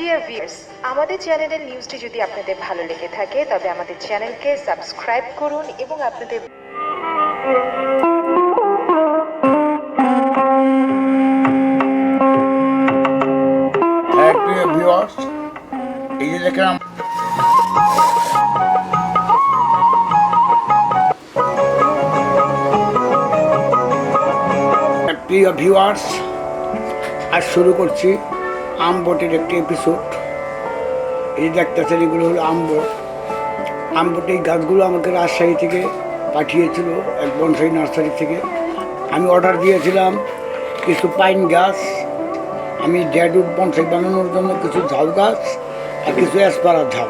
Dear viewers আমাদের চ্যানেলের নিউজটি যদি আপনাদের ভালো লেগে থাকে, তবে আমাদের চ্যানেলকে সাবস্ক্রাইব করুন এবং আপনাদের হ্যাঁ প্রিয় ভিউয়ার্স আজ শুরু করছি। আম বটের একটি এপিসোড এই দেখতেছেন, এগুলো হলো আম বট। আম বটে এই গাছগুলো আমাকে রাজশাহী থেকে পাঠিয়েছিল, এক বনসাই নার্সারি থেকে। আমি অর্ডার দিয়েছিলাম কিছু পাইন গাছ, আমি ড্যাডুড বনসাই বানানোর জন্য কিছু ঝাউ গাছ আর কিছু অ্যাসপারার ঝাউ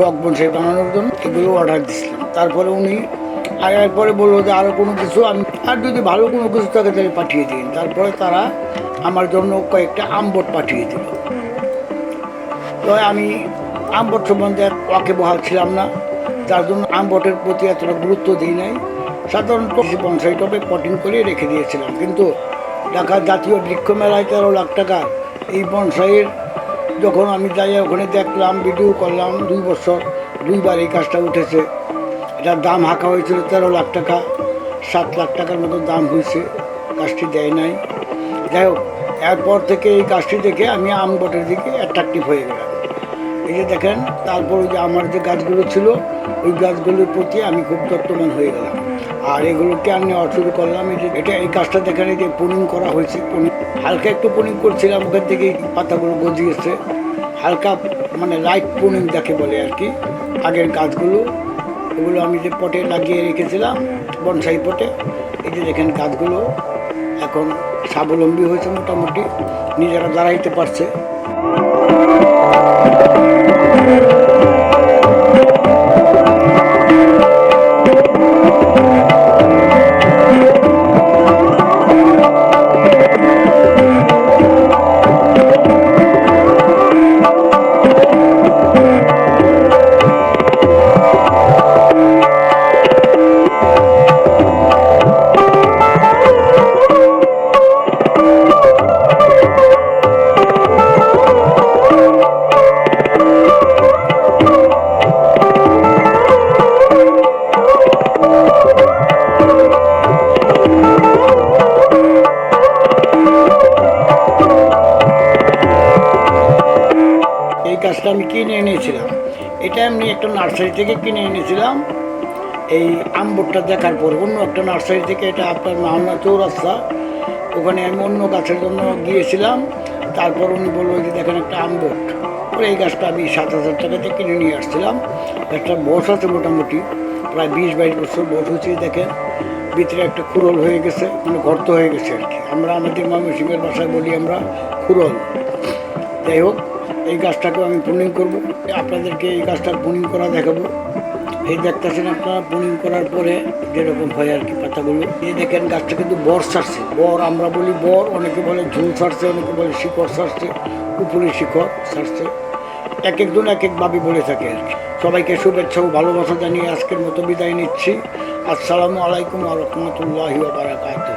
রক বনসাই বানানোর জন্য এগুলো অর্ডার দিয়েছিলাম। তারপরে উনি আর এরপরে বলল যে আরও কোনো কিছু আমি আর যদি ভালো কোনো কিছু থাকে তাহলে পাঠিয়ে দিন। তারপরে তারা আমার জন্য কয়েকটা আমবট পাঠিয়ে দিল। তো আমি আমবট সম্বন্ধে ওকে বহাল ছিলাম না। যার জন্য আমবটের প্রতি এতটা গুরুত্ব দিই নাই। সাধারণত বনসাই টবে পটিং করে রেখে দিয়েছিলাম। কিন্তু ঢাকা জাতীয় বৃক্ষ মেলায় তেরো লাখ টাকা। এই বনসাইয়ের যখন আমি যাই, ওখানে দেখলাম, ভিডিও করলাম, দুই বছর দুইবার এই কাজটা উঠেছে। এটার দাম হাঁকা হয়েছিল তেরো লাখ টাকা। সাত লাখ টাকার মতো দাম হয়েছে। গাছটি দেয় নাই। যাই হোক, এরপর থেকে এই গাছটি দেখে আমি আম বটের দিকে অ্যাট্রাকটিভ হয়ে গেলাম। এই যে দেখেন, তারপর যে আমার যে গাছগুলো ছিল, ওই গাছগুলোর প্রতি আমি খুব যত্নবান হয়ে গেলাম। আর এগুলোকে আমি শুরু করলাম, এই যে এটা, এই গাছটা দেখেন, এই যে পুনিং করা হয়েছে, পুনিং। হালকা একটু পুনিং করছিলাম, ওখান থেকে পাতাগুলো গজিয়েছে। হালকা মানে লাইট পুনিং যাকে বলে আর কি, আগের গাছগুলো এগুলো আমি যে পটে লাগিয়ে রেখেছিলাম, বনসাই পটে, এই যে দেখেন গাছগুলো এখন স্বাবলম্বী হয়েছে মোটামুটি, নিজেরা দাঁড়াইতে পারছে। গাছটা আমি কিনে এনেছিলাম। এটা এমনি একটা নার্সারি থেকে কিনে এনেছিলাম। এই আমবুটটা দেখার পর অন্য একটা নার্সারি থেকে এটা আপনার মাওনা চৌরাস্তা। ওখানে আমি অন্য গাছের জন্য গিয়েছিলাম। তারপর উনি বলল যে, দেখেন একটা আমবুট পরে এই গাছটা আমি সাত হাজার টাকাতে কিনে নিয়ে আসছিলাম। গাছটার বস আছে মোটামুটি, প্রায় বিশ বাইশ বছর বস হচ্ছে দেখেন। ভিতরে একটা খুরল হয়ে গেছে মানে গর্ত হয়ে গেছে আর কি। আমরা আমাদের ময়মনসিংহের ভাষায় বলি আমরা খুরল। যাই হোক এই গাছটাকেও আমি পুনিং করব। আপনাদেরকে এই গাছটা পুনিং করা দেখাবো। এই দেখতেছেন আপনারা পুনিং করার পরে যেরকম হয় আর কি পাতাগুলো। এই দেখেন, গাছটা কিন্তু বর ছাড়ছে। বর আমরা বলি বর, অনেকে বলে ঝুল ছাড়ছে, অনেকে বলে শিকড় ছাড়ছে, উপরে শিকড় ছাড়ছে। এক একজন এক একভাবে বলে থাকে আর কি। সবাইকে শুভেচ্ছা ও ভালোবাসা জানিয়ে আজকের মতো বিদায় নিচ্ছি। আসসালামু আলাইকুম আ রহমতুল্লাহ বারাকাতুহ।